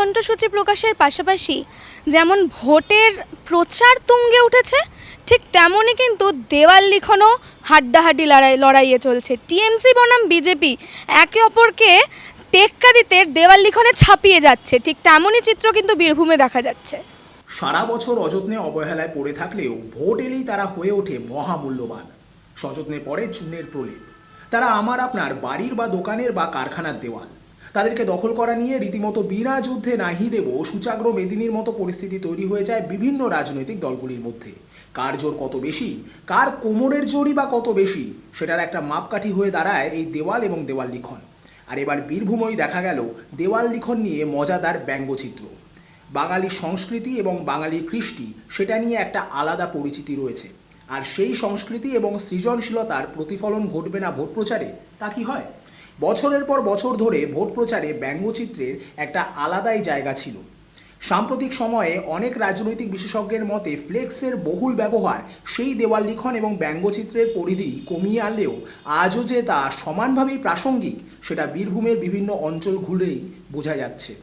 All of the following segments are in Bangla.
কণ্ঠসূচি প্রকাশের পাশাপাশি যেমন ভোটের প্রচার তুঙ্গে উঠেছে, ঠিক তেমনই কিন্তু দেওয়াল লিখনও হাড্ডাহাড্ডি লড়াই, লড়াইয়ে চলছে। টিএমসি বনাম বিজেপি একে অপরকে টেক্কা দিতে দেওয়াল লিখনে ছাপিয়ে যাচ্ছে, ঠিক তেমনই চিত্র কিন্তু বীরভূমে দেখা যাচ্ছে। সারা বছর অযত্নে অবহেলায় পড়ে থাকলেও ভোট এলেই তারা হয়ে ওঠে মহামূল্যবান। সযত্নে পড়ে চুনের প্রলেপ। তারা আমার আপনার বাড়ির বা দোকানের বা কারখানার দেওয়াল। তাদেরকে দখল করা নিয়ে রীতিমতো বিনা যুদ্ধে নাহি দেব সুচাগ্র মেদিনীর মতো পরিস্থিতি তৈরি হয়ে যায় বিভিন্ন রাজনৈতিক দলগুলির মধ্যে। কার জোর কত বেশি? কার কোমরের জোরই বা কত বেশি? সেটার একটা মাপকাঠি হয়ে দাঁড়ায় এই দেওয়াল এবং দেওয়াল লিখন। আর এবার বীরভূমই দেখা গেল দেওয়াল লিখন নিয়ে মজাদার ব্যঙ্গচিত্র। বাঙালি সংস্কৃতি এবং বাঙালির কৃষ্টি, সেটা নিয়ে একটা আলাদা পরিচিতি রয়েছে। আর সেই সংস্কৃতি এবং সৃজনশীলতার প্রতিফলন ঘটবে না ভোট প্রচারে, তা কি হয়? বছরের পর বছর ধরে ভোট প্রচারে ব্যঙ্গচিত্রের একটা আলাদাই জায়গা ছিল। সাম্প্রতিক সময়ে অনেক রাজনৈতিক বিশেষজ্ঞের মতে ফ্লেক্সের বহুল ব্যবহার সেই দেওয়াল লিখন এবং ব্যঙ্গচিত্রের পরিধি কমিয়ে আনলেও আজও যে তা সমানভাবেই প্রাসঙ্গিক, সেটা বীরভূমের বিভিন্ন অঞ্চল ঘুরেই বোঝা যাচ্ছে।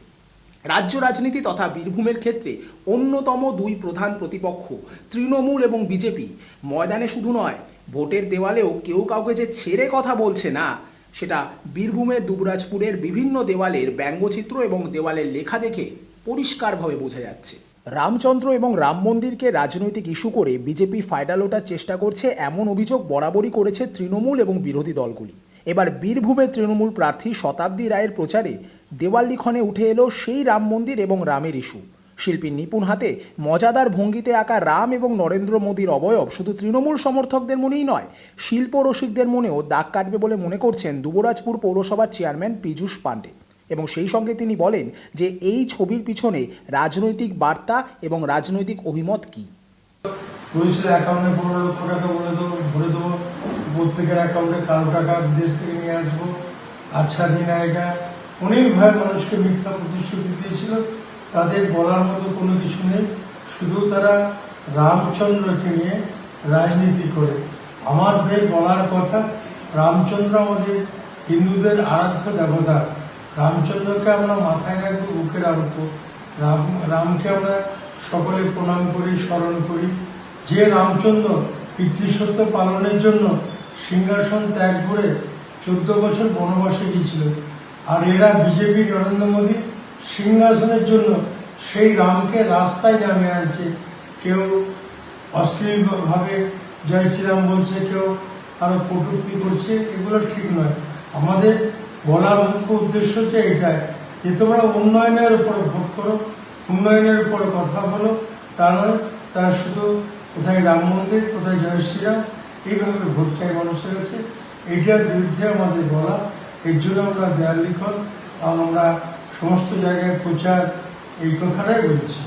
রাজ্য রাজনীতি তথা বীরভূমের ক্ষেত্রে অন্যতম দুই প্রধান প্রতিপক্ষ তৃণমূল এবং বিজেপি। ময়দানে শুধু নয়, ভোটের দেওয়ালেও কেউ কাউকে যে ছেড়ে কথা বলছে না সেটা বীরভূমের দুবরাজপুরের বিভিন্ন দেওয়ালের ব্যঙ্গচিত্র এবং দেওয়ালের লেখা দেখে পরিষ্কারভাবে বোঝা যাচ্ছে। রামচন্দ্র এবং রাম মন্দিরকে রাজনৈতিক ইস্যু করে বিজেপি ফায়দা লোটার চেষ্টা করছে এমন অভিযোগ বরাবরই করেছে তৃণমূল এবং বিরোধী দলগুলি। এবার বীরভূমের তৃণমূল প্রার্থী শতাব্দী রায়ের প্রচারে দেওয়াল লিখনে উঠে এলো সেই রাম মন্দির এবং রামের ইস্যু। শিল্পীর নিপুণ হাতে মজাদার ভঙ্গিতে আঁকা রাম এবং নরেন্দ্র মোদীর অবয়ব শুধু তৃণমূল সমর্থকদের মনেই নয়, শিল্প রসিকদের মনেও দাগ কাটবে বলে মনে করছেন দুবরাজপুর পৌরসভার চেয়ারম্যান পীযূষ পাণ্ডে। এবং সেই সঙ্গে তিনি বলেন যে এই ছবির পিছনে রাজনৈতিক বার্তা এবং রাজনৈতিক অভিমত কী। প্রত্যেকের অ্যাকাউন্টে কালো টাকা বিদেশ থেকে নিয়ে আসব। আচ্ছা দিন আয়গা অনেকভাবে মানুষকে মিথ্যা প্রতিশ্রুতি দিয়েছিল। তাদের বলার মতো কোনো কিছু নেই। শুধু তারা রামচন্দ্রকে নিয়ে রাজনীতি করে। আমাদের বলার কথা, রামচন্দ্র আমাদের হিন্দুদের আরাধ্য দেবতা। রামচন্দ্রকে আমরা মাথায় রাখব, বুকে রাখব। রাম, রামকে আমরা সকলে প্রণাম করি, স্মরণ করি। যে রামচন্দ্র পিতৃসত্য পালনের জন্য সিংহাসন ত্যাগ করে চোদ্দ বছর বনবাসে গিয়েছিল, আর এরা বিজেপি নরেন্দ্র মোদী সিংহাসনের জন্য সেই রামকে রাস্তায় নামে আনছে। কেউ অশ্লীলভাবে জয় শ্রীরাম বলছে, কেউ আরও কটূক্তি করছে, এগুলো ঠিক নয়। আমাদের বলার মুখ্য উদ্দেশ্য হচ্ছে এটাই, যে তোমরা উন্নয়নের উপরে ভোট করো, উন্নয়নের উপরে কথা বলো, তা নয়, তারা শুধু কোথায় রাম মন্দির, কোথায় জয় শ্রীরাম এইভাবে ভোট চাই মানুষের কাছে। এইটার বিরুদ্ধে আমাদের বলা, এর জন্য আমরা দেয়াল লিখন, আমরা সমস্ত জায়গায় প্রচার এই কথাটাই বলছি।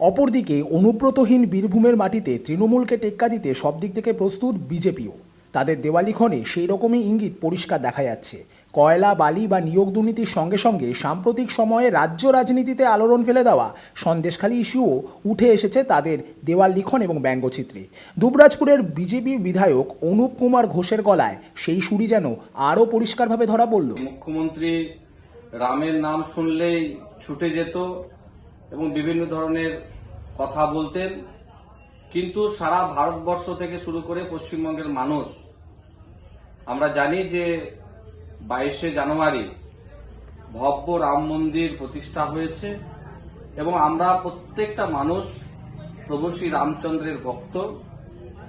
অপরদিকে অনুব্রতহীন বীরভূমের মাটিতে তৃণমূলকে টেক্কা দিতে সব দিক থেকে প্রস্তুত বিজেপিও। তাদের দেওয়ালিখনে সেই রকমই ইঙ্গিত পরিষ্কার দেখা যাচ্ছে। কয়লা বালি বা নিয়োগ দুর্নীতির সঙ্গে সঙ্গে সাম্প্রতিক সময়ে রাজ্য রাজনীতিতে আলোড়ন ফেলে দেওয়া সন্দেশখালী ইস্যুও উঠে এসেছে তাদের দেওয়াল লিখন এবং ব্যঙ্গচিত্রে। দুবরাজপুরের বিজেপি বিধায়ক অনুপ কুমার ঘোষের গলায় সেই সুরি যেন আরও পরিষ্কারভাবে ধরা পড়ল। মুখ্যমন্ত্রী রামের নাম শুনলেই ছুটে যেত এবং বিভিন্ন ধরনের কথা বলতেন। কিন্তু সারা ভারতবর্ষ থেকে শুরু করে পশ্চিমবঙ্গের মানুষ, আমরা জানি যে বাইশে জানুয়ারি ভব্য রাম মন্দির প্রতিষ্ঠা হয়েছে এবং আমরা প্রত্যেকটা মানুষ প্রভু শ্রী রামচন্দ্রের ভক্ত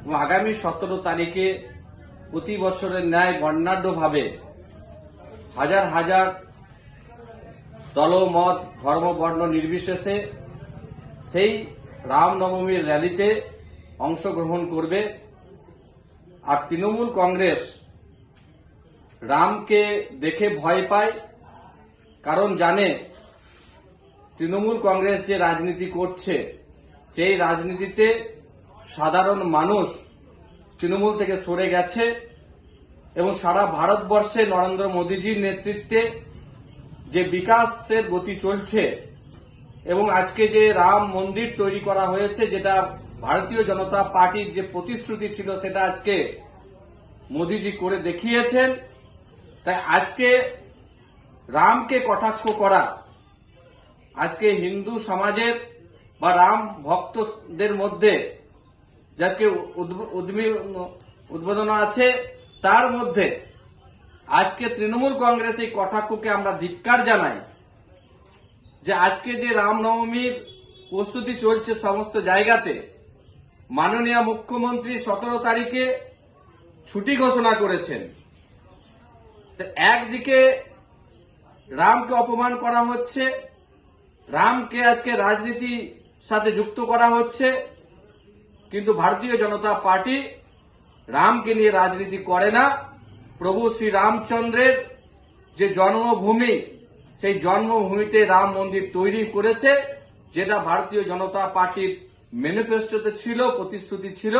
এবং আগামী সতেরো তারিখে প্রতি বছরের ন্যায় বর্ণাঢ্যভাবে হাজার হাজার দলমত ধর্ম, বর্ণ নির্বিশেষে সেই রামনবমীর র্যালিতে অংশগ্রহণ করবে। আর তৃণমূল কংগ্রেস রামকে দেখে ভয় পায়, কারণ জানে তৃণমূল কংগ্রেস যে রাজনীতি করছে, সেই রাজনীতিতে সাধারণ মানুষ তৃণমূল থেকে সরে গেছে এবং সারা ভারতবর্ষে নরেন্দ্র মোদীজির নেতৃত্বে যে বিকাশের গতি চলছে এবং আজকে যে রাম মন্দির তৈরি করা হয়েছে, যেটা ভারতীয় জনতা পার্টির যে প্রতিশ্রুতি ছিল, সেটা আজকে মোদীজি করে দেখিয়েছেন। তাই আজকে রামকে কটাক্ষ করা, আজকে হিন্দু সমাজের বা রাম ভক্তদের মধ্যে যাকে উদ্বোধন আছে, তার মধ্যে আজকে তৃণমূল কংগ্রেস এই কটাক্ষকে আমরা ধিক্কার জানাই যে আজকে যে রামনবমীর প্রস্তুতি চলছে সমস্ত জায়গাতে, মাননীয় মুখ্যমন্ত্রী সতেরো তারিখে ছুটি ঘোষণা করেছেন। একদিকে রামকে অপমান করা হচ্ছে, রামকে আজকে রাজনীতির সাথে যুক্ত করা হচ্ছে, কিন্তু ভারতীয় জনতা পার্টি রামকে নিয়ে রাজনীতি করে না। প্রভু শ্রী রামচন্দ্রের যে জন্মভূমি, সেই জন্মভূমিতে রাম মন্দির তৈরি করেছে, যেটা ভারতীয় জনতা পার্টির ম্যানিফেস্টোতে ছিল, প্রতিশ্রুতি ছিল,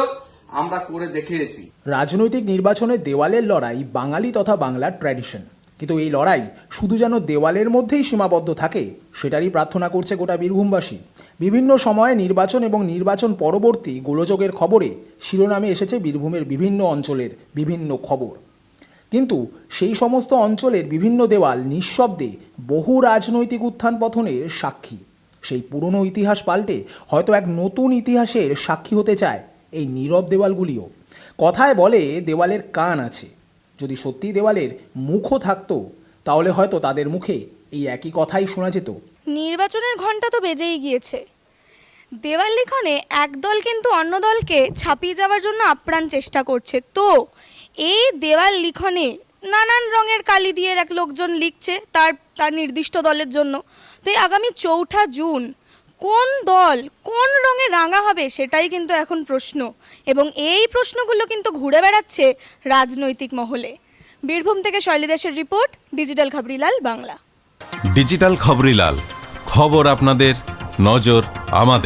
আমরা করে দেখিয়েছি। রাজনৈতিক নির্বাচনে দেওয়ালের লড়াই বাঙালি তথা বাংলার ট্র্যাডিশন কিন্তু এই লড়াই শুধু যেন দেওয়ালের মধ্যেই সীমাবদ্ধ থাকে, সেটারই প্রার্থনা করছে গোটা বীরভূমবাসী। বিভিন্ন সময়ে নির্বাচন এবং নির্বাচন পরবর্তী গোলযোগের খবরে শিরোনামে এসেছে বীরভূমের বিভিন্ন অঞ্চলের বিভিন্ন খবর। কিন্তু সেই সমস্ত অঞ্চলের বিভিন্ন দেওয়াল নিঃশব্দে বহু রাজনৈতিক উত্থান পথনের সাক্ষী। সেই পুরনো ইতিহাস পাল্টে হয়তো এক নতুন ইতিহাসের সাক্ষী হতে চায় এই নীরব দেওয়ালগুলিও। কথায় বলে দেওয়ালের কান আছে। যদি সত্যি দেওয়ালের মুখও থাকতো, তাহলে হয়তো তাদের মুখে এই একই কথাই শোনা যেত। নির্বাচনের ঘণ্টা তো বেজেই গিয়েছে। দেওয়াল লিখনে একদল কিন্তু অন্য দলকে ছাপিয়ে যাওয়ার জন্য আপ্রাণ চেষ্টা করছে। তো এই দেওয়াল লিখনে নানান রঙের কালি দিয়ে এক লোকজন লিখছে তার তার নির্দিষ্ট দলের জন্য। তো এই আগামী চৌঠা জুন কোন দল কোন রঙে রাঙা হবে সেটাই কিন্তু এখন প্রশ্ন। এবং এই প্রশ্নগুলো কিন্তু ঘুরে বেড়াচ্ছে রাজনৈতিক মহলে। বীরভূম থেকে শৈলীদেশের রিপোর্ট, ডিজিটাল খাবরিলাল, বাংলা। ডিজিটাল খবরিলাল, খবর আপনাদের, নজর আমাদের।